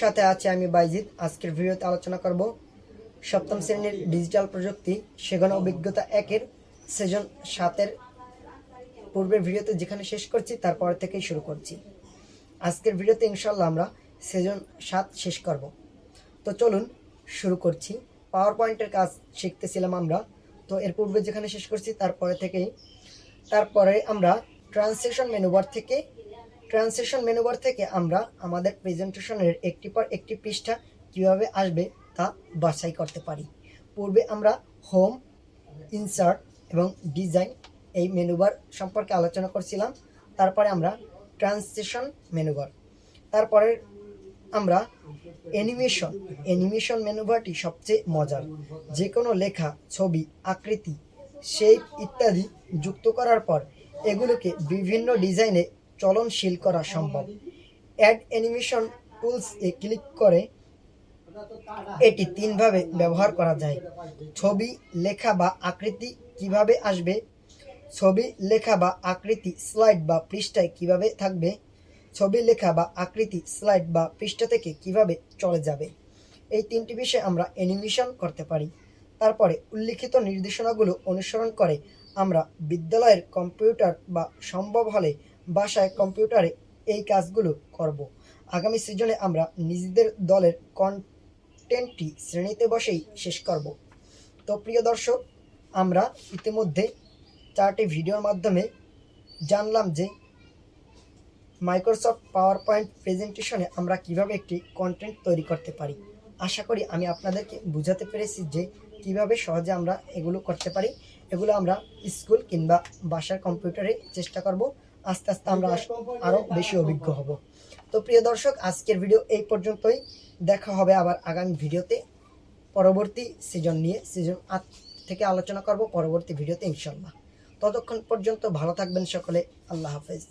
সাথে আছে আমি বাইজিৎ। আজকের ভিডিওতে আলোচনা করব সপ্তম শ্রেণির ডিজিটাল প্রযুক্তি সেখানে অভিজ্ঞতা একের সেজন সাতের পূর্বের ভিডিওতে যেখানে শেষ করছি, তারপর থেকেই শুরু করছি। আজকের ভিডিওতে ইনশাল্লাহ আমরা সেজন সাত শেষ করব। তো চলুন শুরু করছি। পাওয়ার পয়েন্টের কাজ শিখতেছিলাম আমরা। তো এর পূর্বে যেখানে শেষ করছি, তারপরে থেকেই। তারপরে আমরা ট্রান্সলেশন মেনুবার থেকে ট্রান্সলেশন মেনুবার থেকে আমরা আমাদের প্রেজেন্টেশনের একটি পর একটি পৃষ্ঠা কীভাবে আসবে তা বাছাই করতে পারি। পূর্বে আমরা হোম, ইনসার্ট এবং ডিজাইন এই মেনুবার সম্পর্কে আলোচনা করছিলাম। তারপরে আমরা ট্রান্সলেশন মেনুবার। তারপরে আমরা অ্যানিমেশন অ্যানিমেশন মেনুবারটি সবচেয়ে মজার। যে কোনো লেখা, ছবি, আকৃতি শেপ ইত্যাদি যুক্ত করার পর এগুলোকে বিভিন্ন ডিজাইনে চলনশীল করা সম্ভব। অ্যাড অ্যানিমেশন টুলস এ ক্লিক করে এটি তিনভাবে ব্যবহার করা যায়। ছবি, লেখা বা আকৃতি কীভাবে আসবে? ছবি, লেখা বা আকৃতি স্লাইড বা পৃষ্ঠায় কীভাবে থাকবে? ছবি, লেখা বা আকৃতি স্লাইড বা পৃষ্ঠা থেকে কীভাবে চলে যাবে? এই তিনটি বিষয়ে আমরা অ্যানিমেশন করতে পারি। তারপরে উল্লিখিত নির্দেশনাগুলো অনুসরণ করে আমরা বিদ্যালয়ের কম্পিউটার বা সম্ভব হলে বাসায় কম্পিউটারে এই কাজগুলো করব। আগামী সিজনে আমরা নিজেদের দলের কন্টেন্টটি শ্রেণীতে বসেই শেষ করব। তো প্রিয় দর্শক, আমরা ইতিমধ্যে চারটি ভিডিওর মাধ্যমে জানলাম যে মাইক্রোসফট পাওয়ার পয়েন্ট প্রেজেন্টেশনে আমরা কীভাবে একটি কন্টেন্ট তৈরি করতে পারি। আশা করি আমি আপনাদেরকে বুঝাতে পেরেছি যে কীভাবে সহজে আমরা এগুলো করতে পারি। এগুলো আমরা স্কুল কিংবা বাসার কম্পিউটারে চেষ্টা করব। আস্তে আস্তে আমরা আরও বেশি অভিজ্ঞ হব। তো প্রিয় দর্শক, আজকের ভিডিও এই পর্যন্তই। দেখা হবে আবার আগামী ভিডিওতে পরবর্তী সিজন নিয়ে সিজন আট থেকে আলোচনা করব পরবর্তী ভিডিওতে ইনশাল্লাহ ততক্ষণ পর্যন্ত ভালো থাকবেন সকলে। আল্লাহ হাফেজ।